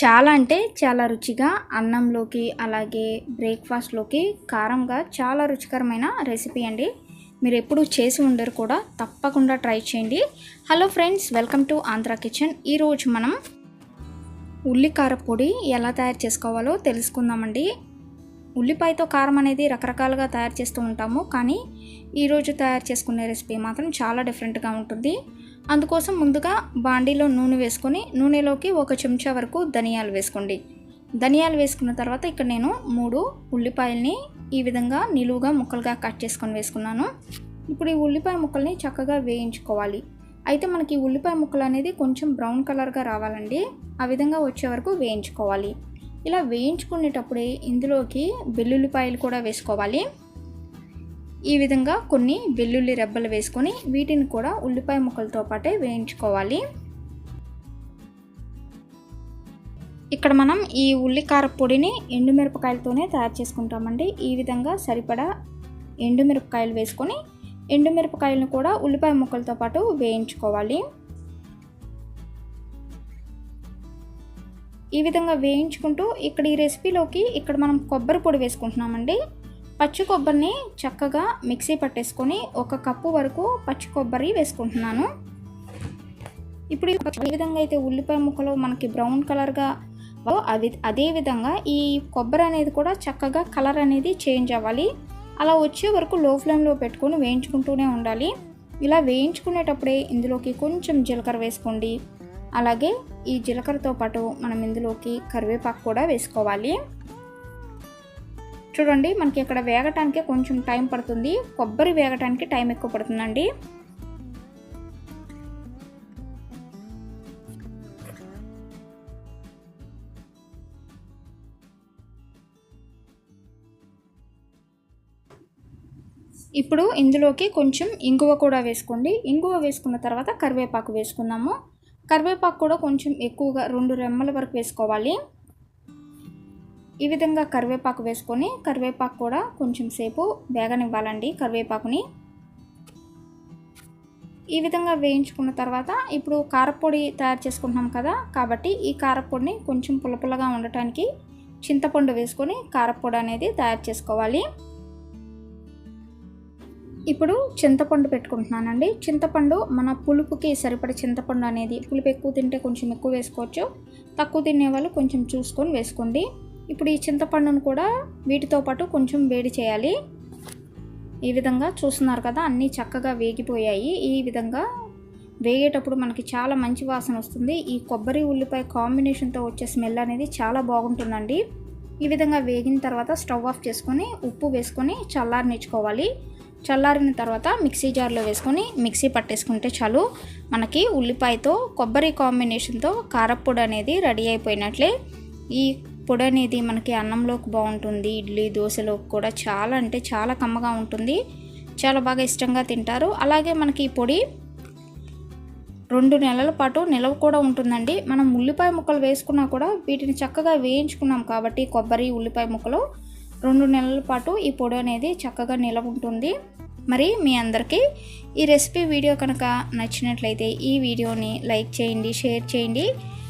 చాలా అంటే చాలా రుచిగా అన్నంలోకి అలాగే బ్రేక్ఫాస్ట్లోకి కారంగా చాలా రుచికరమైన రెసిపీ అండి. మీరు ఎప్పుడు చేసి ఉండరు కూడా తప్పకుండా ట్రై చేయండి. Hello friends welcome to Andhra kitchen. ఈరోజు మనం ఉల్లికార పొడి ఎలా తయారు చేసుకోవాలో తెలుసుకుందామండి. ఉల్లిపాయతో కారం అనేది రకరకాలుగా తయారు చేస్తూ ఉంటాము కానీ ఈరోజు తయారు చేసుకునే రెసిపీ మాత్రం చాలా డిఫరెంట్గా ఉంటుంది. అందుకోసం ముందుగా బాండీలో నూనె వేసుకొని నూనెలోకి ఒక చెంచా వరకు ధనియాలు వేసుకోండి. ధనియాలు వేసుకున్న తర్వాత ఇక్కడ నేను మూడు ఉల్లిపాయల్ని ఈ విధంగా నిలువుగా ముక్కలుగా కట్ చేసుకొని వేసుకున్నాను. ఇప్పుడు ఈ ఉల్లిపాయ ముక్కల్ని చక్కగా వేయించుకోవాలి. అయితే మనకి ఉల్లిపాయ ముక్కలు అనేది కొంచెం బ్రౌన్ కలర్గా రావాలండి. ఆ విధంగా వచ్చే వరకు వేయించుకోవాలి. ఇలా వేయించుకునేటప్పుడే ఇందులోకి వెల్లుల్లిపాయలు కూడా వేసుకోవాలి. ఈ విధంగా కొన్ని వెల్లుల్లి రెబ్బలు వేసుకొని వీటిని కూడా ఉల్లిపాయ ముక్కలతో పాటే వేయించుకోవాలి. ఇక్కడ మనం ఈ ఉల్లికార పొడిని ఎండుమిరపకాయలతోనే తయారు చేసుకుంటామండి. ఈ విధంగా సరిపడా ఎండుమిరపకాయలు వేసుకొని ఎండుమిరపకాయలను కూడా ఉల్లిపాయ ముక్కలతో పాటు వేయించుకోవాలి. ఈ విధంగా వేయించుకుంటూ ఇక్కడ ఈ రెసిపీలోకి ఇక్కడ మనం కొబ్బరి పొడి వేసుకుంటున్నామండి. పచ్చి కొబ్బరిని చక్కగా మిక్సీ పట్టేసుకొని ఒక కప్పు వరకు పచ్చి కొబ్బరి వేసుకుంటున్నాను. ఇప్పుడు ఏ విధంగా అయితే ఉల్లిపాయ ముక్కలు మనకి బ్రౌన్ కలర్గా అవి అదే విధంగా ఈ కొబ్బరి అనేది కూడా చక్కగా కలర్ అనేది చేంజ్ అవ్వాలి. అలా వచ్చే వరకు లో ఫ్లేమ్లో పెట్టుకొని వేయించుకుంటూనే ఉండాలి. ఇలా వేయించుకునేటప్పుడే ఇందులోకి కొంచెం జీలకర్ర వేసుకోండి. అలాగే ఈ జీలకర్రతో పాటు మనం ఇందులోకి కరివేపాకు కూడా వేసుకోవాలి. చూడండి మనకి ఇక్కడ వేగటానికి కొంచెం టైం పడుతుంది. కొబ్బరి వేగటానికి టైం ఎక్కువ పడుతుందండి. ఇప్పుడు ఇందులోకి కొంచెం ఇంగువ కూడా వేసుకోండి. ఇంగువ వేసుకున్న తర్వాత కరివేపాకు వేసుకుందాము. కరివేపాకు కూడా కొంచెం ఎక్కువగా రెండు రెమ్మల వరకు వేసుకోవాలి. ఈ విధంగా కరివేపాకు వేసుకొని కరివేపాకు కూడా కొంచెం సేపు వేగనివ్వాలండి కరివేపాకుని. ఈ విధంగా వేయించుకున్న తర్వాత ఇప్పుడు కారపొడి తయారు చేసుకుంటున్నాం కదా కాబట్టి ఈ కారపొడిని కొంచెం పులపులగా ఉండటానికి చింతపండు వేసుకొని కారపొడి అనేది తయారు చేసుకోవాలి. ఇప్పుడు చింతపండు పెట్టుకుంటున్నానండి. చింతపండు మన పులుపుకి సరిపడే చింతపండు అనేది పులుపు ఎక్కువ తింటే కొంచెం ఎక్కువ వేసుకోవచ్చు. తక్కువ తినే వాళ్ళు కొంచెం చూసుకొని వేసుకోండి. ఇప్పుడు ఈ చింతపండును కూడా వీటితో పాటు కొంచెం వేడి చేయాలి. ఈ విధంగా చూస్తున్నారు కదా అన్నీ చక్కగా వేగిపోయాయి. ఈ విధంగా వేగేటప్పుడు మనకి చాలా మంచి వాసన వస్తుంది. ఈ కొబ్బరి ఉల్లిపాయ కాంబినేషన్తో వచ్చే స్మెల్ అనేది చాలా బాగుంటుందండి. ఈ విధంగా వేగిన తర్వాత స్టవ్ ఆఫ్ చేసుకొని ఉప్పు వేసుకొని చల్లారనిచ్చుకోవాలి. చల్లారిన తర్వాత మిక్సీ జార్లో వేసుకొని మిక్సీ పట్టేసుకుంటే చాలు. మనకి ఉల్లిపాయతో కొబ్బరి కాంబినేషన్తో కారప్పొడి అనేది రెడీ అయిపోయినట్లే. ఈ పొడి అనేది మనకి అన్నంలోకి బాగుంటుంది ఇడ్లీ దోశలోకి కూడా చాలా అంటే చాలా కమ్మగా ఉంటుంది. చాలా బాగా ఇష్టంగా తింటారు. అలాగే మనకి ఈ పొడి రెండు నెలల పాటు నిలవ కూడా ఉంటుందండి. మనం ఉల్లిపాయ ముక్కలు వేసుకున్నా కూడా వీటిని చక్కగా వేయించుకున్నాం కాబట్టి కొబ్బరి ఉల్లిపాయ ముక్కలు రెండు నెలల పాటు ఈ పొడి అనేది చక్కగా నిలవ ఉంటుంది. మరి మీ అందరికీ ఈ రెసిపీ వీడియో కనుక నచ్చినట్లయితే ఈ వీడియోని లైక్ చేయండి షేర్ చేయండి.